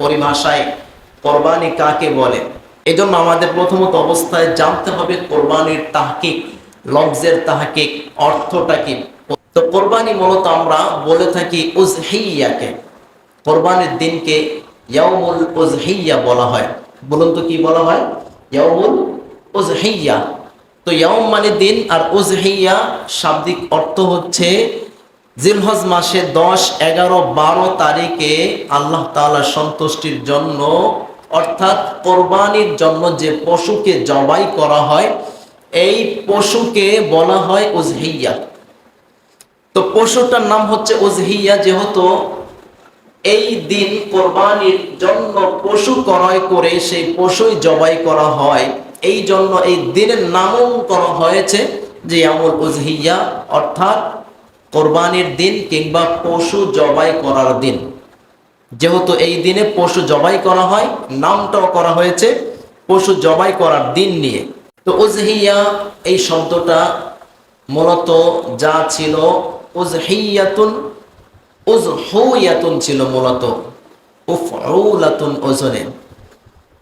পরিভাষায় কোরবানি কাকে বলে? এজন্য আমাদের প্রথমত অবস্থায় জানতে হবে কোরবানির তাহকিক, লফজের তাহকিক অর্থটা কি? তো কোরবানি মূলত আমরা বলে থাকি উজহিয়াকে, কোরবানির দিনকে ইয়াউমুল উজহিয়া বলা হয়। বলুন তো কি বলা হয়? ইয়াউমুল উজহিয়া। তো ইয়াউম মানে দিন আর উজহিয়া শাব্দিক অর্থ হচ্ছে জিলহজ মাসে দশ, এগারো, বারো তারিখে আল্লাহ তাআলার সন্তুষ্টির জন্য, অর্থাৎ কোরবানির জন্য যে পশুকে জবাই করা হয়, এই পশুকে বলা হয় উজহিয়া। তো পশুটার নাম হচ্ছে উজহিয়া, যেহেতু এই দিন কোরবানির জন্য পশু ক্রয় করে সেই পশুই জবাই করা হয়, এই জন্য এই দিনের নামও করা হয়েছে যে আমল উজহিয়া, অর্থাৎ কোরবানির দিন কিংবা পশু জবাই করার দিন। যেহেতু এই দিনে পশু জবাই করা হয়, নামটাও করা হয়েছে পশু জবাই করার দিন নিয়ে। তো উজহিয়া, এই শব্দটা মূলত যা ছিল উজহিয়াতুন, উজহুয়াতুন ছিল মূলত। উফউলাতুন ওজনে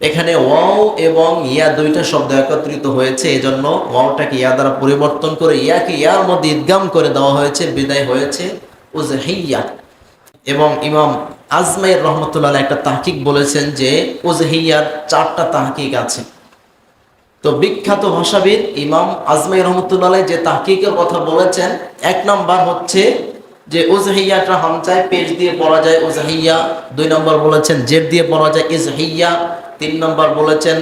এখানে ওয়াও এবং ইয়া দুইটা শব্দ একত্রিত হয়েছে, এজন্য ওয়াওটাকে ইয়া দ্বারা পরিবর্তন করে ইয়াকে ইয়ার মধ্যে ইদগাম করে দেওয়া হয়েছে, বিদায় হয়েছে উজহিয়া এবং ইমাম আজমাইর রহমতুল্লাহ একটা তাহকিক বলেছেন যে উজহিয়ার চারটা তাহকিক আছে। তো বিখ্যাত ভাষাবিদ ইমাম আজমাই রহমতুল্লাহ যে তাহকিকের কথা বলেছেন, এক নাম্বার হচ্ছে যে উজহিয়াটা হামচায় পেজ দিয়ে পড়া যায় উজহিয়া দুই নম্বর বলেছেন জের দিয়ে পড়া যায় ইজহিয়া তিন নম্বর বলেছেন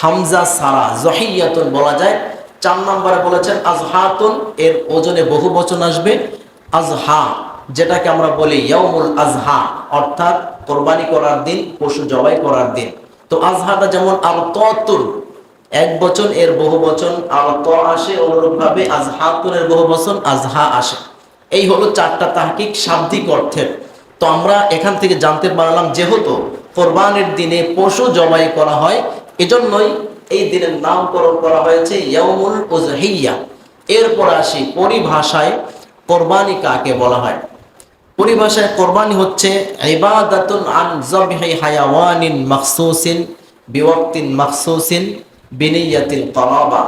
হামজা সারা, জহিয়াতুন বলা যায়। চার নম্বরে বলেছেন, আজহাতুন, এর ওজনে বহু বচন আসবে। আজহা, যেটাকে আমরা বলি ইয়াউমুল আজহা, অর্থাৎ কোরবানি করার দিন, পশু জবাই করার দিন। তো আজহাটা যেমন আর ততুন এক বচন, এর বহু বচন আর ত আসে অনুরূপ ভাবে আজহাতুনের বহু বচন, আজহা আসে। এই হলো চারটা তাহকিক শাব্দিক অর্থের। তো আমরা এখান থেকে জানতে পারলাম, যেহেতু কোরবানির দিনে পশু জবাই করা হয়। এজন্যই এই দিনের নামকরণ করা হয়েছে ইয়ামুল উজহিয়া। এরপর আসি পরিভাষায় কোরবানি কাকে বলা হয়। পরিভাষায় কোরবানি হচ্ছে ইবাদাতুন আন জবহি হায়াওয়ানিন মাখসুসিন, বিওয়াক্তিন মাখসুসিন বিনিয়াতিল করাবা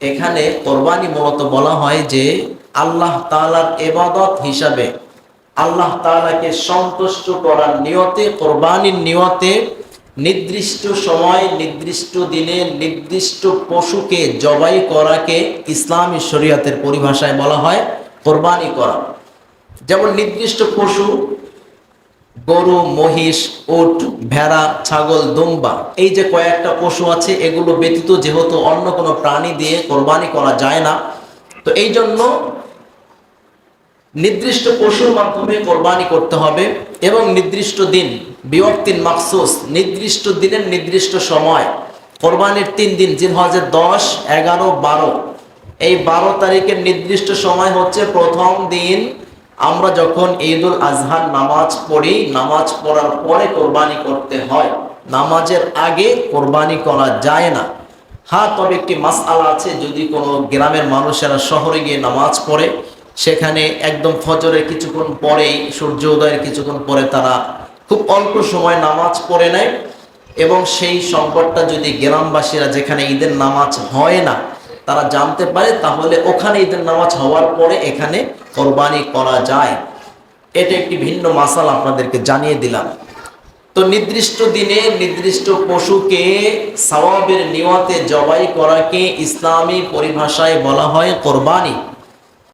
এখানে কোরবানি মূলত বলা হয় যে আল্লাহ তাআলার ইবাদত হিসাবে আল্লাহ তাআলাকে সন্তুষ্ট করার নিয়তে, কোরবানির নিয়তে নির্দিষ্ট সময়, নির্দিষ্ট দিনে, নির্দিষ্ট পশুকে জবাই করাকে ইসলামী শরীয়তের পরিভাষায় বলা হয় কোরবানি করা। যেমন নির্দিষ্ট পশু, গরু, মহিষ, উট, ভেড়া, ছাগল, দুম্বা, এই যে কয়েকটা পশু আছে, এগুলো ব্যতীত যেহেতু অন্য কোনো প্রাণী দিয়ে কোরবানি করা যায় না, তো এই জন্য নির্দিষ্ট পশুর মাধ্যমে কোরবানি করতে হবে এবং নির্দিষ্ট দিন বিভক্তিন মাকসুস নির্দিষ্ট দিনের নির্দিষ্ট সময়, কোরবানির তিন দিন জিলহজের দশ, এগারো, বারো। এই বারো তারিখের নির্দিষ্ট সময় হচ্ছে প্রথম দিন আমরা যখন ঈদুল আজহার নামাজ পড়ি, নামাজ পড়ার পরে কোরবানি করতে হয়। নামাজের আগে কোরবানি করা যায় না। হ্যাঁ তবে একটি মাসআলা আছে, যদি কোনো গ্রামের মানুষেরা শহরে গিয়ে নামাজ পড়ে সেখানে একদম ফজরের কিছুক্ষণ পরেই, সূর্য উদয়ের কিছুক্ষণ পরে তারা খুব অল্প সময় নামাজ পড়ে নেয় এবং সেই সংকটটা যদি গ্রামবাসীরা যেখানে ঈদের নামাজ হয় না, তারা জানতে পারে, তাহলে ওখানে ঈদের নামাজ হওয়ার পরে এখানে কোরবানি করা যায়। এটা একটি ভিন্ন মাসাল আপনাদেরকে জানিয়ে দিলাম। তো নির্দিষ্ট দিনে নির্দিষ্ট পশুকে সওয়াবের নিয়তে জবাই করাকে ইসলামী পরিভাষায় বলা হয় কোরবানি।